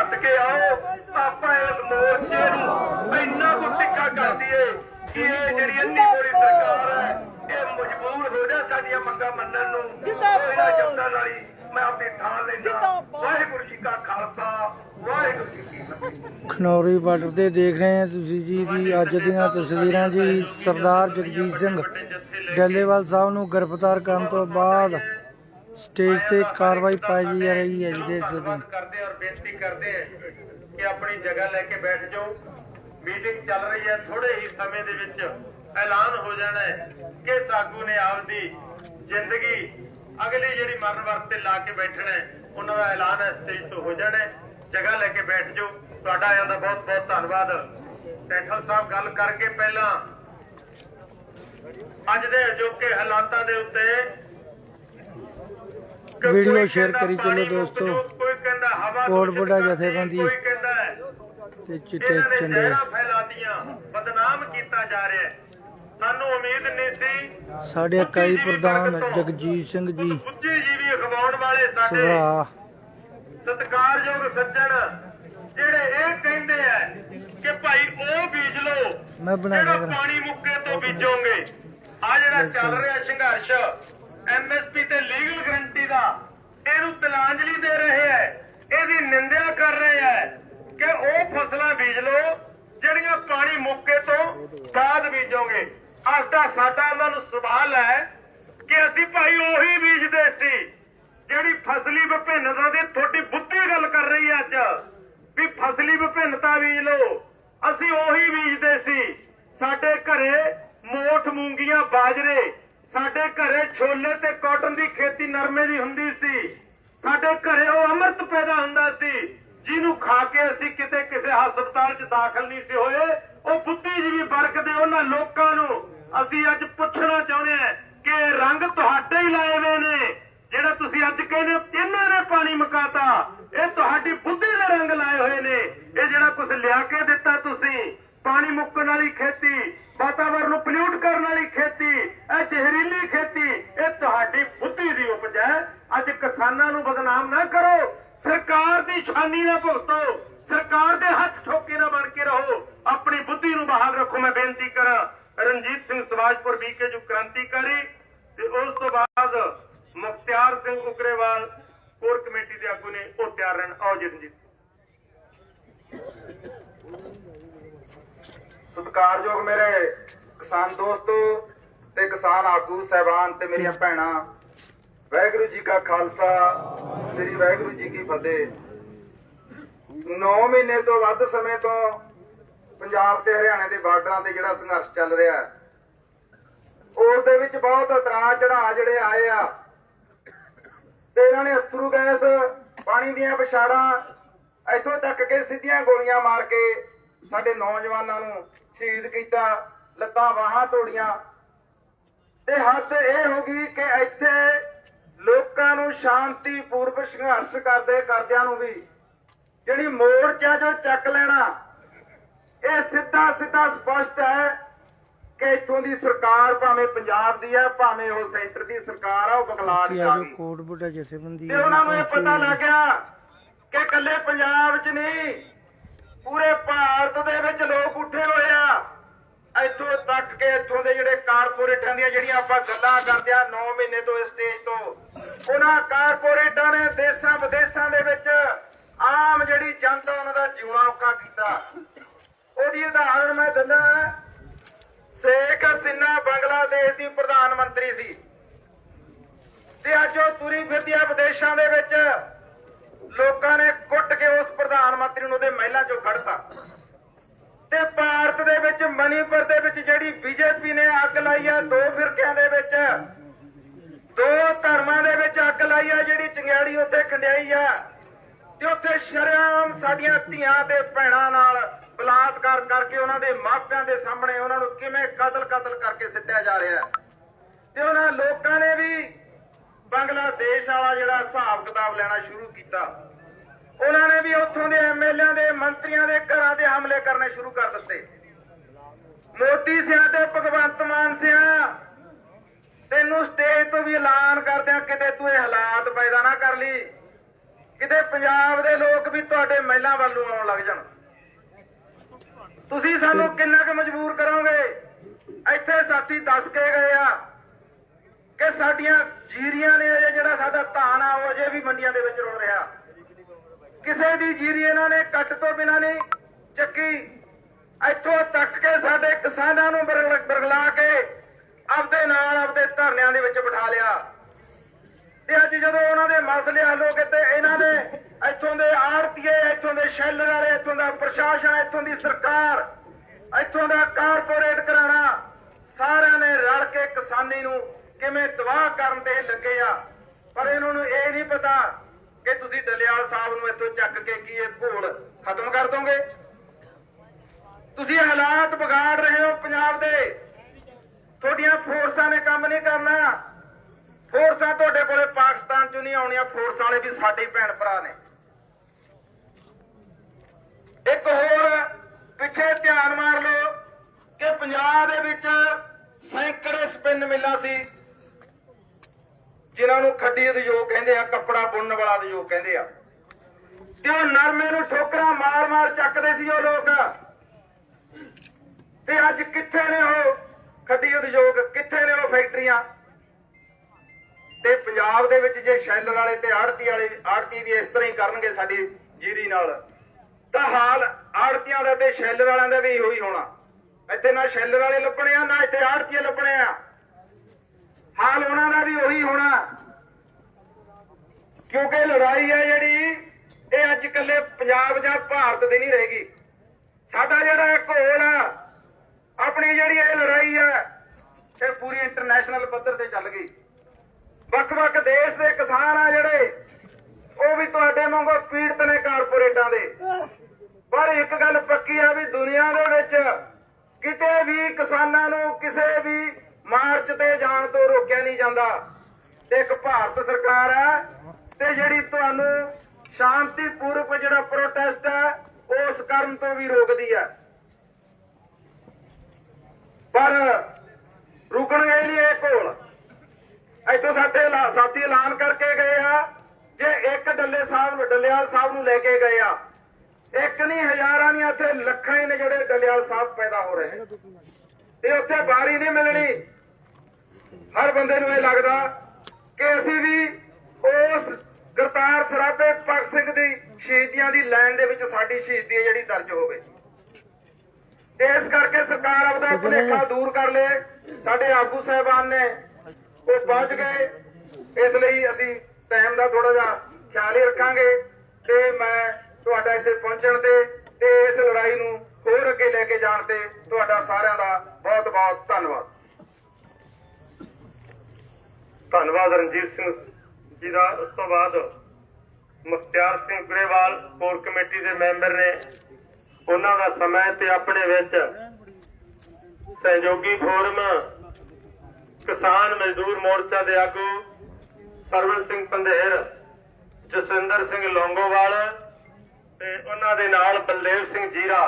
ਘੱਟ ਕੇ ਆਓ ਆਪਾਂ ਇਸ ਮੋਰਚੇ ਨੂੰ ਇੰਨਾ ਕੁ ਟਿੱਕਾ ਕਰ ਦਈਏ ਕਿ ਇਹ ਜਿਹੜੀ ਅੰਨੀ ਮੋਰੀ ਸਰਕਾਰ ਹੈ ਇਹ ਮਜਬੂਰ ਹੋ ਜਾ ਸਾਡੀਆਂ ਮੰਗਾਂ ਮੰਨਣ ਨੂੰ ਜ਼ਿੰਦਾਬਾਦ। ਨਾਲ ਹੀ ਮੈਂ ਆਪਣੀ ਥਾਂ ਲੈਂਦਾ। ਵਾਹਿਗੁਰੂ ਜੀ ਕਾ ਖਾਲਸਾ ਵਾਹਿਗੁਰੂ ਜੀ ਕੀ ਫਤਿਹ ਖਨੌਰੀ ਬਾਰਡਰ ਤੇ ਦੇਖ ਰਹੇ ਹਾਂ ਤੁਸੀਂ ਜੀ ਦੀ ਅੱਜ ਦੀਆਂ ਤਸਵੀਰਾਂ ਜੀ ਸਰਦਾਰ ਜਗਜੀਤ ਸਿੰਘ ਡੱਲੇਵਾਲ ਸਾਹਿਬ ਨੂੰ ਗ੍ਰਿਫਤਾਰ ਕਰਨ ਤੋਂ ਬਾਅਦ ਸਟੇਜ ਤੇ ਕਾਰਵਾਈ ਪਾਈ ਜਾ ਰਹੀ ਹੈ ਜੀ ਦੇਖ ਸਕਦੇ ਕਰਦੇ ਔਰ ਬੇਨਤੀ ਕਰਦੇ ਹੈ ਕਿ ਆਪਣੀ ਜਗ੍ਹਾ ਲੈ ਕੇ ਬੈਠ ਜਾਓ। ਮੀਟਿੰਗ ਚੱਲ ਰਹੀ ਹੈ ਥੋੜੇ ਹੀ ਸਮੇਂ ਦੇ ਵਿੱਚ ਐਲਾਨ ਹੋ ਜਾਣਾ ਹੈ ਕਿ ਸਾਗੂ ਨੇ ਆਪਦੀ ਜ਼ਿੰਦਗੀ ਅਗਲੀ ਜਿਹੜੀ ਮਰਨ ਵਰਤ ਤੇ ਲਾ ਕੇ ਬੈਠਣਾ ਹੈ, ਉਹਨਾਂ ਦਾ ਐਲਾਨ ਇਸ ਸਟੇਜ ਤੋਂ ਹੋ ਜਾਣਾ ਹੈ। ਜਗ੍ਹਾ ਲੈ ਕੇ ਬੈਠ ਜਾਓ। ਤੁਹਾਡਾ ਆਇਆਂ ਦਾ ਬਹੁਤ ਬਹੁਤ ਧੰਨਵਾਦ। ਟੈਠਲ ਸਾਹਿਬ ਗੱਲ ਕਰਕੇ ਪਹਿਲਾਂ ਅੱਜ ਦੇ ਅਜੋਕੇ ਹਾਲਾਤਾਂ ਦੇ ਉੱਤੇ ਵੀਡੀਓ ਕੋਈ ਸ਼ੇਅਰ ਕਰੀ ਚਲੋ ਦੋਸਤੋ। ਕੋਈ ਦੂਸ਼ਿਤ ਬੁੱਢਾ ਜਥੇਬੰਦੀ। ਕੋਈ ਤੇ ਚਿੱਟੇ ਚੰਡੇ ਫੈਲਾਤੀਆਂ ਬਦਨਾਮ ਕੀਤਾ ਜਾ ਰਿਹਾ ਹੈ। ਸਾਨੂੰ ਉਮੀਦ ਨਹੀਂ ਸੀ ਸਾਡੇ ਇਕਾਈ ਪ੍ਰਧਾਨ ਜਗਜੀਤ ਸਿੰਘ ਜੀ। ਬੁੱਧੀਜੀਵੀ ਅਖਵਾਉਣ ਵਾਲੇ ਸਾਡੇ ਸਤਿਕਾਰਯੋਗ ਸੱਜਣ ਜਿਹੜੇ ਇਹ ਕਹਿੰਦੇ ਆ ਕਿ ਭਾਈ ਉਹ ਬੀਜ ਬਣਾ ਜਿਹੜਾ। ਪਾਣੀ ਮੁੱਕੇ ਤੋਂ ਬੀਜੋਗੇ। ਆ ਜਿਹੜਾ ਚੱਲ ਰਿਹਾ ਸੰਘਰਸ਼ ਐਮਐਸਪੀ ਤੇ ਲੀਗਲ ਗਰੰਟੀ ਦਾ, ਇਹਨੂੰ ਤਿਲਾਂਜਲੀ ਦੇ ਰਹੇ ਹੈ, ਇਹਦੀ ਨਿੰਦਿਆ ਕਰ ਰਹੇ ਹੈ ਕਿ ਉਹ ਫਸਲਾਂ ਬੀਜ ਲਓ, ਜਿਹੜੀਆਂ ਪਾਣੀ ਮੁੱਕੇ ਤੋਂ ਬਾਅਦ ਬੀਜੋਗੇ। ਅੱਜ ਸਾਡਾ ਉਹਨਾਂ ਨੂੰ ਸਵਾਲ ਹੈ ਕਿ ਅਸੀਂ ਭਾਈ ਉਹੀ ਬੀਜਦੇ ਸੀ, ਜਿਹੜੀ ਫਸਲੀ ਵਿਭਿੰਨਤਾ ਦੀ ਤੁਹਾਡੀ ਬੁੱਧੀ ਗੱਲ ਕਰ ਰਹੀ ਹੈ ਅੱਜ, ਵੀ ਫਸਲੀ ਵਿਭਿੰਨਤਾ ਬੀਜ ਲਓ। ਅਸੀਂ ਉਹੀ ਬੀਜਦੇ ਸੀ। ਸਾਡੇ ਘਰੇ ਮੋਠ ਮੂੰਗੀਆਂ ਬਾਜਰੇ ਸਾਡੇ ਘਰੇ ਛੋਲੇ ਤੇ ਕਾਟਨ ਦੀ ਖੇਤੀ ਨਰਮੇ ਦੀ ਹੁੰਦੀ ਸੀ। ਸਾਡੇ ਘਰੇ ਉਹ ਅੰਮ੍ਰਿਤ ਪੈਦਾ ਹੁੰਦਾ ਸੀ ਜਿਹਨੂੰ ਖਾ ਕੇ ਅਸੀਂ ਕਿਤੇ ਕਿਸੇ ਹਸਪਤਾਲ 'ਚ ਦਾਖਲ ਨਹੀਂ ਸੀ ਹੋਏ। ਉਹ ਬੁੱਧੀਜੀਵੀ ਵਰਗ ਦੇ ਉਹਨਾਂ ਲੋਕਾਂ ਨੂੰ। ਅਸੀਂ ਅੱਜ ਪੁੱਛਣਾ ਚਾਹੁੰਦੇ ਹਾਂ ਕਿ ਇਹ ਰੰਗ ਤੁਹਾਡੇ ਹੀ ਲਾਏ ਹੋਏ ਨੇ ਜਿਹੜਾ ਤੁਸੀਂ ਅੱਜ ਕਹਿੰਦੇ ਹੋ, ਇਹਨਾਂ ਨੇ ਪਾਣੀ ਮੁਕਾਤਾ। ਇਹ ਤੁਹਾਡੀ ਬੁੱਧੀ ਦੇ ਰੰਗ ਲਾਏ ਹੋਏ ਨੇ। ਇਹ ਜਿਹੜਾ ਕੁਝ ਲਿਆ ਕੇ ਦਿੱਤਾ ਤੁਸੀਂ ਪਾਣੀ ਮੁੱਕਣ ਵਾਲੀ ਖੇਤੀ ਵਾਤਾਵਰਨ ਨੂੰ ਪੋਲਿਊਟ ਕਰਨ ਵਾਲੀ ਖੇਤੀ, ਇਹ ਜ਼ਹਿਰੀਲੀ ਖੇਤੀ, ਇਹ ਤੁਹਾਡੀ ਬੁੱਧੀ ਦੀ ਉਪਜ ਹੈ। ਅੱਜ ਕਿਸਾਨਾਂ ਨੂੰ ਬਦਨਾਮ ਨਾ ਕਰੋ। ਸਰਕਾਰ ਦੀ ਛਾਨੀ ਨਾ ਭੁਗਤੋ। ਸਰਕਾਰ ਦੇ ਹੱਥ ਠੋਕੇ ਨਾ ਬਣ ਕੇ ਰਹੋ। ਆਪਣੀ ਬੁੱਧੀ ਨੂੰ ਬਹਾਲ ਰੱਖੋ। ਮੈਂ ਬੇਨਤੀ ਕਰਾਂ, ਰਣਜੀਤ ਸਿੰਘ ਸਵਾਜਪੁਰ ਬੀਕੇ ਜੋ ਕ੍ਰਾਂਤੀਕਾਰੀ, ਤੇ ਉਸ ਤੋਂ ਬਾਅਦ ਮੁਖਤਿਆਰ ਸਿੰਘ ਉਗਰੇਵਾਲ ਕੋਰ ਕਮੇਟੀ ਦੇ ਆਗੂ ਨੇ ਉਹ ਤਿਆਰ ਰਹਿਣ। ਆਓ ਜੀ ਰਣਜੀਤ। ਸਤਿਕਾਰਯੋਗ ਮੇਰੇ ਕਿਸਾਨ ਦੋਸਤੋ ਤੇ ਕਿਸਾਨ ਆਗੂ ਸਹਿਬਾਨ ਤੇ ਮੇਰੀਆਂ ਭੈਣਾਂ, ਵਾਹਿਗੁਰੂ ਜੀ ਕਾ ਖਾਲਸਾ, ਸ੍ਰੀ ਵਾਹਿਗੁਰੂ ਜੀ ਕੀ ਫਤਿਹ। 9 ਮਹੀਨੇ ਤੋਂ ਵੱਧ ਸਮੇਂ ਤੋਂ ਪੰਜਾਬ ਤੇ ਹਰਿਆਣਾ ਦੇ ਬਾਰਡਰਾਂ ਤੇ ਜਿਹੜਾ ਸੰਘਰਸ਼ ਚੱਲ ਰਿਹਾ ਹੈ, ਉਸ ਦੇ ਵਿੱਚ ਬਹੁਤ ਉਤਰਾਅ ਚੜਾਅ ਜਿਹੜੇ ਆਏ ਆ। ਤੇ ਇਹਨਾਂ ਨੇ ਅਥਰੂ ਗੈਸ, ਪਾਣੀ ਦੀਆਂ ਵਿਛਾੜਾਂ ਇੱਥੋਂ ਤੱਕ ਕਿ ਸਿੱਧੀਆਂ ਗੋਲੀਆਂ ਮਾਰ ਕੇ ਸਾਡੇ ਨੌਜਵਾਨਾਂ ਨੂੰ ਸ਼ਹੀਦ ਕੀਤਾ ਲੱਤਾਂ ਬਾਹਾਂ ਤੋੜੀਆਂ। ਤੇ ਹੱਦ ਇਹ ਹੋ ਗਈ ਕਿ ਇੱਥੇ ਲੋਕਾਂ ਨੂੰ ਸ਼ਾਂਤੀ ਪੂਰਵਕ ਸੰਘਰਸ਼ ਕਰਦੇ ਕਰਦਿਆਂ ਨੂੰ ਵੀ ਜਿਹੜੀ ਮੋਰਚਾ ਜੋ ਚੱਕ ਲੈਣਾ ਇਹ ਸਿੱਧਾ ਸਿੱਧਾ ਸਪਸ਼ਟ ਹੈ ਕਿ ਇੱਥੋਂ ਦੀ ਸਰਕਾਰ ਭਾਵੇਂ ਪੰਜਾਬ ਦੀ ਹੈ ਭਾਵੇਂ ਉਹ ਸੈਂਟਰ ਦੀ ਸਰਕਾਰ ਆ ਉਹ ਬਗਲਾੜ ਚ ਆ ਕੋਟ ਬੁੱਢਾ ਜਥੇਬੰਦੀ ਤੇ ਉਹਨਾਂ ਨੂੰ ਇਹ ਪਤਾ ਲੱਗ ਗਿਆ ਕਿ ਕੱਲੇ ਪੰਜਾਬ 'ਚ ਨਹੀਂ ਪੂਰੇ ਭਾਰਤ ਦੇ ਵਿੱਚ ਲੋਕ ਉੱਠੇ ਹੋਏ ਆ। ਇੱਥੋਂ ਤੱਕ ਕਿ ਇੱਥੋਂ ਦੇ ਜਿਹੜੇ ਕਾਰਪੋਰੇਟਾਂ ਦੀਆਂ ਜਿਹੜੀਆਂ ਆਪਾਂ ਗੱਲਾਂ ਕਰਦੇ ਆ 9 ਮਹੀਨੇ ਤੋਂ ਇਸ ਸਟੇਜ ਤੋਂ, ਉਹਨਾਂ ਕਾਰਪੋਰੇਟਾਂ ਨੇ ਦੇਸ਼ਾਂ ਵਿਦੇਸ਼ਾਂ ਦੇ ਵਿੱਚ ਆਮ ਜਿਹੜੀ ਜਨਤਾ ਉਹਨਾਂ ਦਾ ਜਿਉਣਾ ਔਖਾ ਕੀਤਾ। ਉਹਦੀ ਉਦਾਹਰਣ ਮੈਂ ਦਿੰਦਾ ਸ਼ੇਖ ਹਸੀਨਾ ਬੰਗਲਾਦੇਸ਼ ਦੀ ਪ੍ਰਧਾਨ ਮੰਤਰੀ ਸੀ। ਤੇ ਅੱਜ ਉਹ ਤੁਰੀ ਫਿਰਦੀ ਆ ਵਿਦੇਸ਼ਾਂ ਦੇ ਵਿੱਚ। ਲੋਕਾਂ ਨੇ ਕੁੱਟ ਕੇ ਉਸ ਪ੍ਰਧਾਨ ਮੰਤਰੀ ਨੂੰ ਉਹਦੇ ਮਹਿਲਾਂ ਚੋਂ ਕੱਢਤਾ ਤੇ ਭਾਰਤ ਦੇ ਵਿੱਚ ਮਨੀਪੁਰ ਦੇ ਵਿੱਚ ਜਿਹੜੀ ਬੀਜੇਪੀ ਨੇ ਅੱਗ ਲਾਈ ਆ ਦੋ ਫਿਰਕਿਆਂ ਦੇ ਵਿੱਚ। ਦੋ ਧਰਮਾਂ ਦੇ ਵਿੱਚ ਅੱਗ ਲਾਈ ਆ, ਜਿਹੜੀ ਚੰਗਿਆੜੀ ਉੱਥੇ ਖੰਡਿਆਈ ਆ। ਤੇ ਉੱਥੇ ਸ਼ਰਮ ਸਾਡੀਆਂ ਧੀਆਂ ਤੇ ਭੈਣਾਂ ਨਾਲ ਬਲਾਤਕਾਰ ਕਰਕੇ ਉਹਨਾਂ ਦੇ ਮਾਪਿਆਂ ਦੇ ਸਾਹਮਣੇ ਉਹਨਾਂ ਨੂੰ ਕਿਵੇਂ ਕਤਲ ਕਤਲ ਕਰਕੇ ਸਿੱਟਿਆ ਜਾ ਰਿਹਾ। ਤੇ ਉਹਨਾਂ ਲੋਕਾਂ ਨੇ ਵੀ ਬੰਗਲਾਦੇਸ਼ ਵਾਲਾ ਜਿਹੜਾ ਹਿਸਾਬ ਕਿਤਾਬ ਲੈਣਾ ਸ਼ੁਰੂ ਕੀਤਾ। ਉਹਨਾਂ ਨੇ ਵੀ ਉੱਥੋਂ ਦੇ ਐਮਐਲਏ ਦੇ, ਮੰਤਰੀਆਂ ਦੇ ਘਰਾਂ ਤੇ ਹਮਲੇ ਕਰਨੇ ਸ਼ੁਰੂ ਕਰ ਦਿੱਤੇ। ਮੋਦੀ ਸਿਆ ਤੇ ਭਗਵੰਤ ਮਾਨ ਸਿਆ ਤੈਨੂੰ ਸਟੇਜ ਤੋਂ ਵੀ ਐਲਾਨ ਕਰਦਿਆਂ ਕਿਤੇ ਤੂੰ ਇਹ ਹਾਲਾਤ ਪੈਦਾ ਨਾ ਕਰ ਲਈ। ਕਿਤੇ ਪੰਜਾਬ ਦੇ ਲੋਕ ਵੀ ਤੁਹਾਡੇ ਮਹਿਲਾਂ ਵੱਲ ਨੂੰ ਆਉਣ ਲੱਗ ਜਾਣ। ਤੁਸੀਂ ਸਾਨੂੰ ਕਿੰਨਾ ਕੁ ਮਜਬੂਰ ਕਰੋਗੇ? ਇੱਥੇ ਸਾਥੀ ਦੱਸ ਕੇ ਗਏ ਆ ਕਿ ਸਾਡੀਆਂ ਜੀਰੀਆਂ ਨੇ ਅਜੇ ਜਿਹੜਾ ਸਾਡਾ ਧਾਨ ਆ ਉਹ ਅਜੇ ਵੀ ਮੰਡੀਆਂ ਦੇ ਵਿੱਚ ਰੁਲ ਰਿਹਾ। ਕਿਸੇ ਦੀ ਜੀਰੀ ਇਹਨਾਂ ਨੇ ਕੱਟ ਤੋਂ ਬਿਨਾ ਨਹੀਂ ਚੱਕੀ। ਇੱਥੋਂ ਤੱਕ ਕੇ ਸਾਡੇ ਕਿਸਾਨਾਂ ਨੂੰ ਬਰਗਲਾ ਕੇ ਆਪਦੇ ਨਾਲ ਆਪਦੇ ਧਰਨਿਆਂ ਦੇ ਵਿੱਚ ਬਿਠਾ ਲਿਆ। ਤੇ ਅੱਜ ਜਦੋਂ ਉਹਨਾਂ ਦੇ ਮਸਲੇ ਹੱਲ ਹੋ ਗਏ ਤੇ ਇਹਨਾਂ ਦੇ ਇੱਥੋਂ ਦੇ ਆੜਤੀਏ, ਇੱਥੋਂ ਦੇ ਸ਼ੈਲਰ ਵਾਲੇ, ਇੱਥੋਂ ਦਾ ਪ੍ਰਸ਼ਾਸਨ, ਇੱਥੋਂ ਦੀ ਸਰਕਾਰ, ਇੱਥੋਂ ਦਾ ਕਾਰਪੋਰੇਟ ਘਰਾਣਾ, ਸਾਰਿਆਂ ਨੇ ਰਲ ਕੇ ਕਿਸਾਨੀ ਨੂੰ ਕਿਵੇਂ ਤਬਾਹ ਕਰਨ ਤੇ ਲੱਗੇ ਆ, ਪਰ ਇਹਨਾਂ ਨੂੰ ਇਹ ਨਹੀਂ ਪਤਾ ਕਿ ਤੁਸੀਂ ਡਲਿਆਲ ਸਾਹਿਬ ਨੂੰ ਇੱਥੋਂ ਚੱਕ ਕੇ ਕੀ ਇਹ ਘੋਲ ਖਤਮ ਕਰ ਦੋਗੇ। ਤੁਸੀਂ ਹਾਲਾਤ ਵਿਗਾੜ ਰਹੇ ਹੋ ਪੰਜਾਬ ਦੇ। ਤੁਹਾਡੀਆਂ ਫੋਰਸਾਂ ਨੇ ਕੰਮ ਨਹੀਂ ਕਰਨਾ। ਫੋਰਸਾਂ ਤੁਹਾਡੇ ਕੋਲੇ ਪਾਕਿਸਤਾਨ ਚੋਂ ਨਹੀਂ ਆਉਣੀਆਂ, ਫੋਰਸ ਵਾਲੇ ਵੀ ਸਾਡੇ ਭੈਣ ਭਰਾ ਨੇ। ਇੱਕ ਹੋਰ ਪਿੱਛੇ ਧਿਆਨ ਮਾਰ ਲਓ ਕਿ ਪੰਜਾਬ ਦੇ ਵਿੱਚ ਸੈਂਕੜੇ ਸਪਿੰਨ ਮਿੱਲਾਂ ਸੀ। ਜਿਨ੍ਹਾਂ ਨੂੰ ਖੱਡੀ ਉਦਯੋਗ ਕਹਿੰਦੇ ਆ, ਕੱਪੜਾ ਬੁਣਨ ਵਾਲਾ ਉਦਯੋਗ ਕਹਿੰਦੇ ਆ। ਤੇ ਉਹ ਨਰਮੇ ਨੂੰ ਠੋਕਰਾਂ ਮਾਰ-ਮਾਰ ਚੱਕਦੇ ਸੀ ਉਹ ਲੋਕ। ਤੇ ਅੱਜ ਕਿੱਥੇ ਨੇ ਉਹ? ਖੱਡੀ ਉਦਯੋਗ ਕਿੱਥੇ ਨੇ ਉਹ ਫੈਕਟਰੀਆਂ? ਤੇ ਪੰਜਾਬ ਦੇ ਵਿੱਚ ਜੇ ਸ਼ੈਲਰ ਵਾਲੇ ਤੇ ਆੜਤੀ ਵਾਲੇ, ਆੜਤੀ ਵੀ ਇਸ ਤਰ੍ਹਾਂ ਹੀ ਕਰਨਗੇ ਸਾਡੀ ਜੀਰੀ ਨਾਲ। ਤਾਂ ਹਾਲ ਆੜਤੀਆਂ ਦਾ ਤੇ ਸ਼ੈਲਰ ਵਾਲਿਆਂ ਦਾ ਵੀ ਇਹੋ ਹੋਣਾ। ਇੱਥੇ ਨਾ ਸ਼ੈਲਰ ਵਾਲੇ ਲੱਭਣੇ ਆ, ਨਾ ਇੱਥੇ ਆੜਤੀਏ ਲੱਭਣੇ ਆ। ਹਾਲ ਉਹਨਾਂ ਦਾ ਵੀ ਉਹੀ ਹੋਣਾ। ਕਿਉਂਕਿ ਲੜਾਈ ਹੈ ਜਿਹੜੀ, ਇਹ ਅੱਜ ਕੱਲੇ ਪੰਜਾਬ ਜਾਂ ਭਾਰਤ ਦੀ ਨਹੀਂ ਰਹੇਗੀ। ਸਾਡਾ ਜਿਹੜਾ ਇੱਕ ਹੋਲ ਆ ਆਪਣੀ ਜਿਹੜੀ ਇਹ ਲੜਾਈ ਹੈ, ਇਹ ਪੂਰੀ ਇੰਟਰਨੈਸ਼ਨਲ ਪੱਧਰ ਤੇ ਚੱਲ ਗਈ। ਵੱਖ-ਵੱਖ ਦੇਸ਼ ਦੇ ਕਿਸਾਨ ਆ ਜਿਹੜੇ, ਉਹ ਵੀ ਤੁਹਾਡੇ ਵਾਂਗੂ ਪੀੜਤ ਨੇ ਕਾਰਪੋਰੇਟਾਂ ਦੇ। ਪਰ ਇੱਕ ਗੱਲ ਪੱਕੀ ਆ ਵੀ ਦੁਨੀਆ ਦੇ ਵਿੱਚ ਕਿਤੇ ਵੀ ਕਿਸਾਨਾਂ ਨੂੰ ਕਿਸੇ ਵੀ ਮਾਰਚ ਤੇ ਜਾਣ ਤੋਂ ਰੋਕਿਆ ਨਹੀਂ ਜਾਂਦਾ। ਤੇ ਇੱਕ ਭਾਰਤ ਸਰਕਾਰ ਹੈ ਤੇ ਜਿਹੜੀ ਤੁਹਾਨੂੰ ਸ਼ਾਂਤੀਪੂਰਵਕ ਜਿਹੜਾ ਪ੍ਰੋਟੈਸਟ ਹੈ ਉਸ ਕਰਨ ਤੋਂ ਵੀ ਰੋਕਦੀ ਹੈ ਪਰ ਰੁਕਣਗੇ ਨਹੀਂ ਇਹ ਕੋਲ। ਇੱਥੋਂ ਸਾਡੇ ਸਾਥੀ ਐਲਾਨ ਕਰਕੇ ਗਏ ਆ, ਜੇ ਇੱਕ ਡੱਲੇ ਸਾਹਿਬ ਨੂੰ ਡੱਲੇਵਾਲ ਸਾਹਿਬ ਨੂੰ ਲੈ ਕੇ ਗਏ ਆ, ਇੱਕ ਨਹੀਂ, ਹਜ਼ਾਰਾਂ ਨਹੀਂ, ਇੱਥੇ ਲੱਖਾਂ ਹੀ ਨੇ ਜਿਹੜੇ ਡੱਲੇਵਾਲ ਸਾਹਿਬ ਪੈਦਾ ਹੋ ਰਹੇ ਤੇ ਉੱਥੇ ਬਾਰੀ ਨਹੀਂ ਮਿਲਣੀ। ਹਰ ਬੰਦੇ ਨੂੰ ਇਹ ਲੱਗਦਾ ਕਿ ਅਸੀਂ ਵੀ ਉਸ ਕਰਤਾਰ ਸਰਾਭੇ ਭਗਤ ਸਿੰਘ ਦੀ ਸ਼ਹੀਦੀਆਂ ਦੀ ਲਾਈਨ ਦੇ ਵਿੱਚ ਸਾਡੀ ਸ਼ਹੀਦੀ ਹੈ ਜਿਹੜੀ ਦਰਜ ਹੋਵੇ। ਤੇ ਇਸ ਕਰਕੇ ਸਰਕਾਰ ਆਪਦਾ ਭੁਲੇਖਾ ਦੂਰ ਕਰ ਲੇ ਸਾਡੇ ਆਗੂ ਸਾਹਿਬਾਨ ਨੇ ਉਹ ਪਹੁੰਚ ਗਏ। ਇਸ ਲਈ ਅਸੀਂ ਟਾਈਮ ਦਾ ਥੋੜਾ ਜਿਹਾ ਖਿਆਲ ਹੀ ਰੱਖਾਂਗੇ ਤੇ ਮੈਂ ਤੁਹਾਡਾ ਇੱਥੇ ਪਹੁੰਚਣ ਤੇ ਤੇ ਇਸ ਲੜਾਈ ਨੂੰ ਹੋਰ ਅੱਗੇ ਲੈ ਕੇ ਜਾਣ ਤੇ ਤੁਹਾਡਾ ਸਾਰਿਆਂ ਦਾ ਬਹੁਤ ਬਹੁਤ ਧੰਨਵਾਦ। ਧੰਨਵਾਦ ਰਣਜੀਤ ਸਿੰਘ ਜੀ ਦਾ। ਉਸ ਤੋਂ ਬਾਅਦ ਮੁਖਤਿਆਰ ਸਿੰਘ ਗਰੇਵਾਲ ਕੋਰ ਕਮੇਟੀ ਦੇ ਮੈਂਬਰ ਨੇ। ਉਹਨਾਂ ਦਾ ਸਮਾਂ ਤੇ ਆਪਣੇ ਵਿੱਚ ਸਹਿਯੋਗੀ ਫੋਰਮ, ਕਿਸਾਨ ਮਜ਼ਦੂਰ ਮੋਰਚਾ ਦੇ ਆਗੂ ਸਰਵਨ ਸਿੰਘ ਪੰਧੇਰ, ਜਸਵਿੰਦਰ ਸਿੰਘ ਲੌਂਗੋਵਾਲ ਤੇ ਉਹਨਾਂ ਦੇ ਨਾਲ ਬਲਦੇਵ ਸਿੰਘ ਜੀਰਾ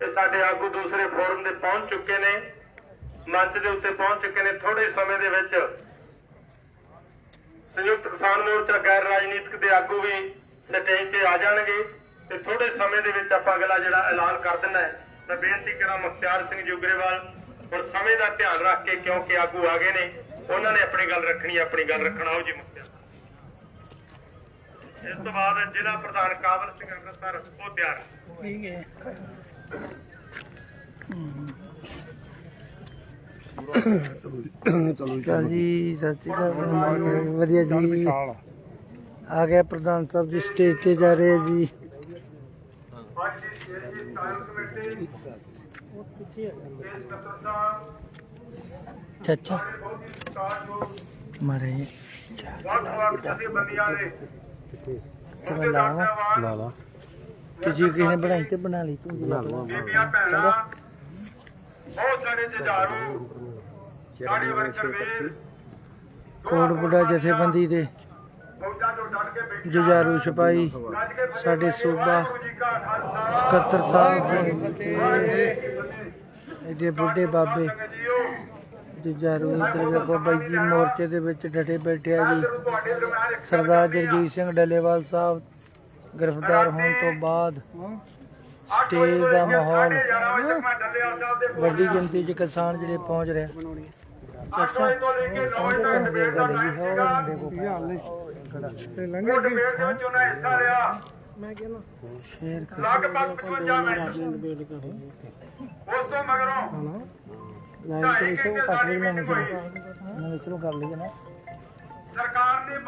ਤੇ ਸਾਡੇ ਆਗੂ ਦੂਸਰੇ ਫੋਰਮ ਦੇ ਪਹੁੰਚ ਚੁੱਕੇ ਨੇ। ਮੰਚ ਦੇ ਉੱਤੇ ਪਹੁੰਚ ਚੁੱਕੇ ਨੇ ਥੋੜੇ ਸਮੇਂ ਦੇ ਵਿੱਚ। ਸੰਯੁਕਤ ਕਿਸਾਨ ਮੋਰਚਾ ਗੈਰ ਰਾਜਨੀਤਿਕ ਦੇ ਆਗੂ ਵੀ ਸਟੇਜ ਤੇ ਆ ਜਾਣਗੇ। ਤੇ ਥੋੜੇ ਸਮੇਂ ਦੇ ਵਿੱਚ ਆਪਾਂ ਅਗਲਾ ਜਿਹੜਾ ਐਲਾਨ ਕਰ ਦਿੰਦਾ ਹੈ ਮੈਂ ਬੇਨਤੀ ਕਰਾਂ ਮੁਖਤਿਆਰ ਸਿੰਘ ਜੁਗਰੇਵਾਲ ਹੁਣ ਸਮੇਂ ਦਾ ਧਿਆਨ ਰੱਖ ਕੇ ਕਿਉਂਕਿ ਆਗੂ ਆ ਗਏ ਨੇ ਉਹਨਾਂ ਨੇ ਆਪਣੀ ਗੱਲ ਰੱਖਣੀ ਹੈ, ਆਪਣੀ ਗੱਲ ਰੱਖਣਾ ਉਹ ਜੀ ਮੁਖਤਿਆਰ ਇਸ ਤੋਂ ਬਾਅਦ ਜ਼ਿਲ੍ਹਾ ਪ੍ਰਧਾਨ ਕਾਬਲ ਸਿੰਘ ਅੰਮ੍ਰਿਤਸਰ ਉਹ ਤਿਆਰ ਹੈ ਠੀਕ ਹੈ। ਚਲ ਜੀ ਸਤਿ ਸ਼੍ਰੀ ਅਕਾਲ ਵਧੀਆ ਜੀ। ਆ ਗਿਆ ਪ੍ਰਧਾਨ ਸਾਹਿਬ ਜੀ ਸਟੇਜ ਤੇ ਜਾ ਰਹੇ ਆ ਜੀ ਅੱਜ ਦੀ ਸ਼ੇਰੀ ਕਾਇਮ ਕਮੇਟੀ ਚਾਚਾ। ਮਾਰੇ ਲਾ ਲਾ। ਤੇ ਜੇ ਕਿਸੇ ਨੇ ਬਣਾਈ ਤੇ ਬਣਾ ਲਈ। ਤੂੰ ਬਣਾ ਲਾ। ਬੀਬੀਆਂ ਭੈਣਾਂ ਬਹੁਤ ਸਾਰੇ ਜੁਝਾਰੂ ਸਾਡੇ ਵਰਕਰ ਵੀਰ ਕੋਟ ਬੁੱਢਾ ਜਥੇਬੰਦੀ ਦੇ ਜੁਝਾਰੂ ਸਿਪਾਹੀ ਸਾਡੇ ਸੂਬਾ ਸਕੱਤਰ ਸਾਹਿਬ ਵਾਹਿਗੁਰੂ ਇਹਦੇ ਬੁੱਢੇ ਬਾਬੇ ਸੰਗਤ ਜੀਓ ਵੇਖੋ ਬਾਈ ਜੀ, ਮੋਰਚੇ ਦੇ ਵਿੱਚ ਡਟੇ ਬੈਠੇ ਆ ਜੀ। ਸਰਦਾਰ ਜਗਜੀਤ ਸਿੰਘ ਡੱਲੇਵਾਲ ਸਾਹਿਬ ਗ੍ਰਿਫਤਾਰ ਹੋਣ ਤੋਂ ਬਾਅਦ ਸਟੇਜ ਦਾ ਮਾਹੌਲ ਵੱਡੀ ਗਿਣਤੀ 'ਚ ਕਿਸਾਨ ਜਿਹੜੇ ਪਹੁੰਚ ਰਹੇ ਵਜੇ ਤੋਂ ਲੈ ਕੇ 9 ਵਜੇ ਤੱਕ ਡਿਬੇਟ ਦਾ ਟਾਈਮ ਸੀਗਾ ਉਹ ਡਿਬੇਟ ਦੇ ਵਿੱਚ ਉਹਨਾਂ ਹਿੱਸਾ ਲਿਆ ਸ਼ੇਰ ਲਗਭਗ 55 ਮਿੰਟ ਉਸ ਤੋਂ ਮਗਰੋਂ ਲਾਈਵ ਤੇ ਇਸੇ ਕੱਟ ਲਈ ਨਾ ਨਿਕਲੋ ਨਾ ਨਿਕਲੋ ਕਰ ਲਈਏ ਨਾ ਸਰਕਾਰ ਨੇ